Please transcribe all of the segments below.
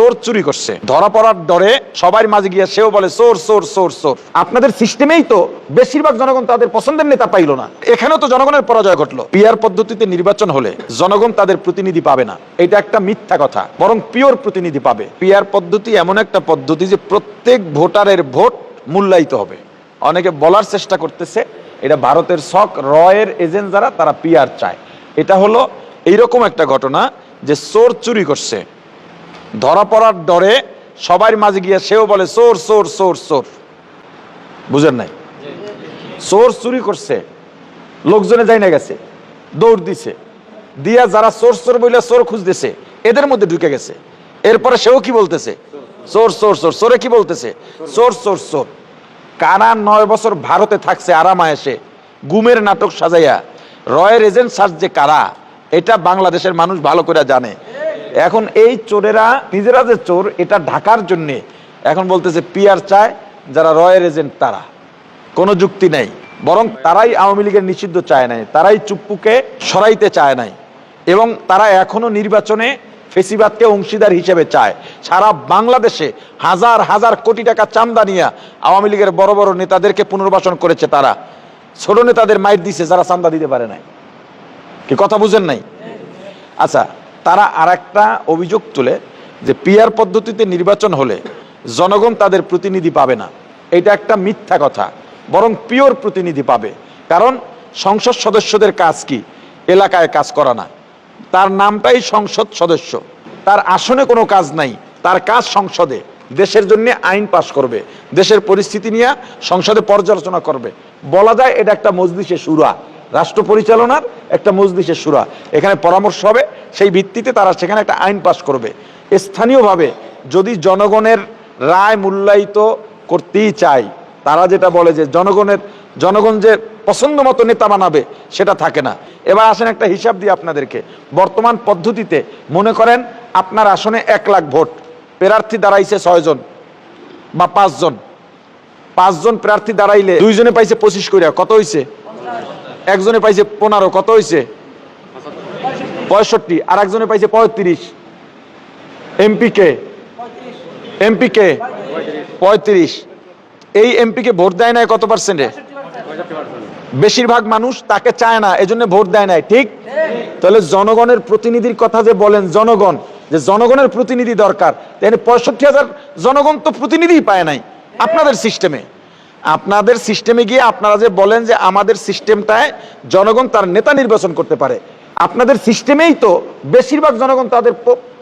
চোর চুরি করছে। ধরা পড়ার ডরে সবার মাঝে গিয়ে সেও বলে, চোর চোর চোর চোর। আপনাদের সিস্টেমেই তো বেশিরভাগ জনগণ তাদের পছন্দের নেতা পাইলো না। এখানেও তো জনগণের পরাজয় ঘটলো। পিয়ার পদ্ধতিতে নির্বাচন হলে জনগণ তাদের প্রতিনিধি পাবে না। এটা একটা মিথ্যা কথা, বরং পিওর প্রতিনিধি পাবে। পিয়ার পদ্ধতি এমন একটা পদ্ধতি যে প্রত্যেক ভোটারের ভোট মূল্যায়িত হবে। অনেকে বলার চেষ্টা করতেছে, এটা ভারতের শখ রয়ের এজেন্ট যারা, তারা পিয়ার চায়। এটা হলো এইরকম একটা ঘটনা যে চোর চুরি করছে ধরা পড়ার ডরে সবার মাঝে গিয়ে সেও বলে চোর চোর চোর চোর বুঝেন নাই? চোর চুরি করছে, লোকজনে যাই না গেছে, দৌড় দিছে। দিয়া যারা চোর চোর বইলে চোর খুঁজতেছে, এদের মধ্যে ঢুকে গেছে। এরপরে সেও কি বলতেছে? চোর চোর চোর চোরে কি বলতেছে? চোর চোর চোর কারা নয় বছর ভারতে থাকছে আরামায়েসে গুমের নাটক সাজাইয়া। রয়ের এজেন্ট সার্চ যে কারা? এটা বাংলাদেশের মানুষ ভালো করে জানে। এখন এই চোরেরা, নিজেরা যে চোর, এটা ঢাকার জন্যে এখন বলতেছে পিয়ার চায়, যারা রয়ের এজেন্ট তারা। কোনো যুক্তি নেই। বরং তারাই আওয়ামী লীগের নিষিদ্ধ চায় নাই। তারাই চুপ্পুকে সরাইতে চায় নাই। এবং তারা এখনও নির্বাচনে ফেসিবাদকে অংশীদার হিসেবে চায়। সারা বাংলাদেশে হাজার হাজার কোটি টাকা চান্দা নিয়ে আওয়ামী লীগের বড় বড় নেতাদেরকে পুনর্বাসন করেছে তারা। ছোট নেতাদের মাইর দিছে, যারা চান্দা দিতে পারে নাই। কি কথা বুঝেন নাই? আচ্ছা তারা আর একটা অভিযোগ তুলে যে পিয়ার পদ্ধতিতে নির্বাচন হলে জনগণ তাদের প্রতিনিধি পাবে না। এটা একটা মিথ্যা কথা, বরং পিওর প্রতিনিধি পাবে। কারণ সংসদ সদস্যদের কাজ কি? এলাকায় কাজ করা না। তার নামটাই সংসদ সদস্য। তার আসনে কোনো কাজ নাই। তার কাজ সংসদে। দেশের জন্য আইন পাশ করবে। দেশের পরিস্থিতি নিয়ে সংসদে পর্যালোচনা করবে। বলা যায় এটা একটা মজলিসে সুরা। রাষ্ট্র পরিচালনার একটা মজলিসের সুরা। এখানে পরামর্শ হবে সেই ভিত্তিতে তারা সেখানে একটা আইন পাশ করবে। স্থানীয়ভাবে যদি জনগণের রায় মূল্যায়িত করতেই চায়, তারা যেটা বলে যে জনগণের, জনগণ যে পছন্দ মতো নেতা বানাবে, সেটা থাকে না। এবার আসেন একটা হিসাব দিয়ে আপনাদেরকে। বর্তমান পদ্ধতিতে মনে করেন আপনার আসনে এক লাখ ভোট, প্রার্থী দাঁড়াইছে ছয়জন বা পাঁচজন পাঁচজন প্রার্থী দাঁড়াইলে দুইজনে পাইছে পঁচিশ করিয়া কত হইছে? একজনে পাইছে পনেরো, কত হইছে? পঁয়ষট্টি আর একজনে পাইছে পঁয়ত্রিশ। এমপি কে এমপি কে পঁয়ত্রিশ। এই এমপি কে ভোট দেয় নাই কত পার্সেন্টে? বেশিরভাগ মানুষ তাকে চায় না, এজন্য ভোট দেয় নাই, ঠিক? তাহলে জনগণের প্রতিনিধির কথা যে বলেন জনগণ, যে জনগণের প্রতিনিধি দরকার পঁয়ষট্টি হাজার জনগণ তো প্রতিনিধি পায় নাই, আপনাদের সিস্টেমে। আপনাদের সিস্টেমে গিয়ে আপনারা যে বলেন যে আমাদের সিস্টেমটায় জনগণ তার নেতা নির্বাচন করতে পারে আপনাদের সিস্টেমেই তো বেশিরভাগ জনগণ তাদের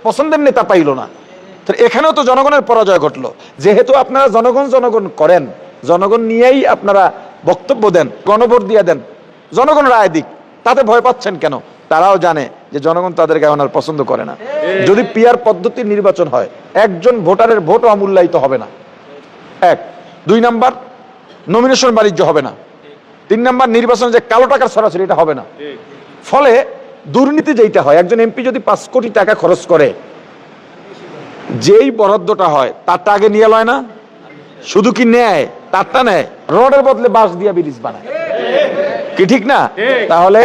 পছন্দের নেতা পাইল না। তো এখানেও তো জনগণের পরাজয় ঘটলো। যেহেতু আপনারা জনগণ জনগণ করেন, জনগণ নিয়েই আপনারা বক্তব্য দেন, গণভোট দিয়ে দেন, জনগণ রায় দিক, তাতে ভয় পাচ্ছেন কেন? তারাও জানে যে জনগণ তাদেরকে এখন আর পছন্দ করে না। যদি পিয়ার পদ্ধতির নির্বাচন হয়, একজন ভোটারের ভোট অমূল্যায়িত হবে না। এক। দুই নাম্বার নমিনেশন বাণিজ্য হবে না। তিন নাম্বার, নির্বাচন যে কালো টাকার সরাসরি এটা হবে না। ফলে দুর্নীতি যেইটা হয়, একজন এমপি যদি পাঁচ কোটি টাকা খরচ করে, যেই বরাদ্দটা হয়, তারটা আগে নিয়ে লয় না? শুধু কি নেয়? তারটা নেয়। রডের বদলে বাঁশ দিয়া ব্রিজ বানায়। কি ঠিক না? তাহলে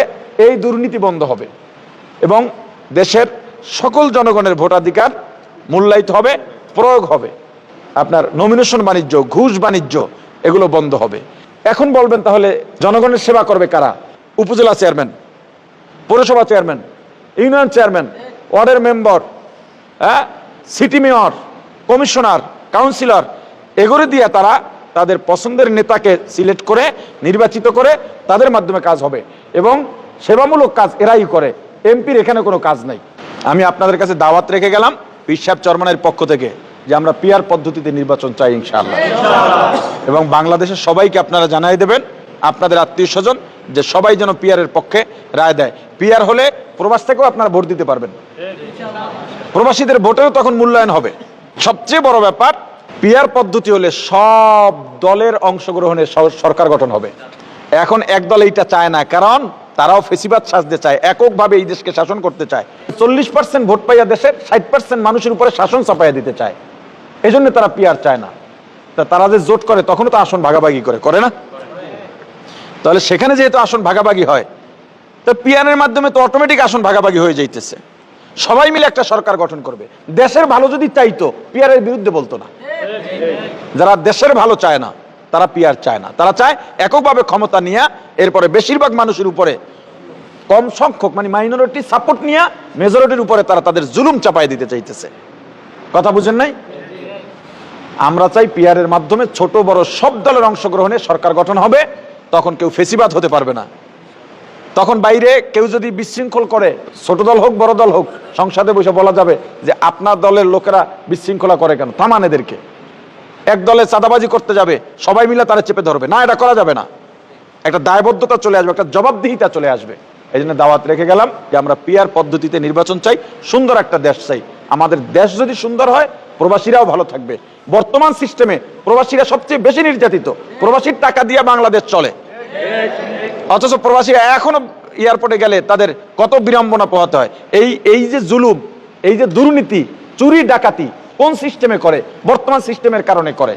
এই দুর্নীতি বন্ধ হবে এবং দেশের সকল জনগণের ভোটাধিকার মূল্যায়িত হবে, প্রয়োগ হবে। আপনার নমিনেশন বাণিজ্য, ঘুষ বাণিজ্য, এগুলো বন্ধ হবে। এখন বলবেন তাহলে জনগণের সেবা করবে কারা? উপজেলা চেয়ারম্যান পৌরসভা চেয়ারম্যান ইউনিয়ন চেয়ারম্যান ওয়ার্ডের মেম্বার হ্যাঁ সিটি মেয়র কমিশনার কাউন্সিলর এগুলো দিয়ে তারা তাদের পছন্দের নেতাকে সিলেক্ট করে নির্বাচিত করে তাদের মাধ্যমে কাজ হবে এবং সেবামূলক কাজ এরাই করে। এমপির এখানে কোনো কাজ নাই। আমি আপনাদের কাছে দাওয়াত রেখে গেলাম পিসাব চরমানের পক্ষ থেকে যে আমরা পিয়ার পদ্ধতিতে নির্বাচন চাই ইনশাআল্লাহ। এবং বাংলাদেশের সবাইকে আপনারা জানাই দেবেন আপনাদের আত্মীয় স্বজন যে সবাই যেন পিয়ারের পক্ষে রায় দেয়। পিয়ার হলে প্রবাস থেকেও আপনারা ভোট দিতে পারবেন। প্রবাসীদের ভোটেও তখন মূল্যায়ন হবে। সবচেয়ে বড় ব্যাপার, পিয়ার পদ্ধতি হলে সব দলের অংশগ্রহণে সরকার গঠন হবে। এখন এক দল এইটা চায় না, কারণ তারাও ফেসিবাদ সাজতে চায়, এককভাবে এই দেশকে শাসন করতে চায়। চল্লিশ পার্সেন্ট ভোট পাইয়া দেশের ষাট পার্সেন্ট মানুষের উপরে শাসন চাপাইয়া দিতে চায়। এই জন্য তারা পিয়ার চায় না। তারা যে জোট করে, তখনও তো আসন ভাগাভাগি করে করে না? তাহলে সেখানে যেহেতু আসন ভাগাভাগি হয়, তো পিয়ারের মাধ্যমে তো অটোমেটিক আসন ভাগাভাগি হয়ে যাইতেছে। সবাই মিলে একটা সরকার গঠন করবে। দেশের ভালো যদি চাইতো পিয়ারের বিরুদ্ধে বলতো না। যারা দেশের ভালো চায় না, তারা পিয়ার চায় না। তারা চায় এককভাবে ক্ষমতা নিয়ে, এরপরে বেশিরভাগ মানুষের উপরে কম সংখ্যক মানে মাইনরিটি সাপোর্ট নিয়ে মেজরিটির উপরে তারা তাদের জুলুম চাপাই দিতে চাইতেছে। কথা বুঝেন নাই? আমরা চাই পিয়ারের মাধ্যমে ছোট বড় সব দলের অংশগ্রহণে সরকার গঠন হবে। তখন কেউ ফেসিবাদ হতে পারবে না। তখন বাইরে কেউ যদি বিশৃঙ্খল করে, ছোট দল হোক, বড় দল হোক, সংসদে বসে বলা যাবে যে আপনার দলের লোকেরা বিশৃঙ্খলা করে কেন? থামান এদেরকে। এক দলে চাঁদাবাজি করতে যাবে, সবাই মিলে তারা চেপে ধরবে। না, এটা করা যাবে না। একটা দায়বদ্ধতা চলে আসবে, একটা জবাবদিহিতা চলে আসবে। এই জন্য দাওয়াত রেখে গেলাম যে আমরা পিয়ার পদ্ধতিতে নির্বাচন চাই, সুন্দর একটা দেশ চাই। আমাদের দেশ যদি সুন্দর হয়, প্রবাসীরাও ভালো থাকবে। বর্তমান সিস্টেমে প্রবাসীরা সবচেয়ে বেশি নির্যাতিত। প্রবাসীর টাকা দিয়ে বাংলাদেশ চলে। অথচ প্রবাসীরা এখনও এয়ারপোর্টে গেলে তাদের কত বিড়ম্বনা পোহাতে হয়। এই এই যে জুলুম, এই যে দুর্নীতি, চুরি ডাকাতি কোন সিস্টেমে করে, বর্তমান সিস্টেমের কারণে করে?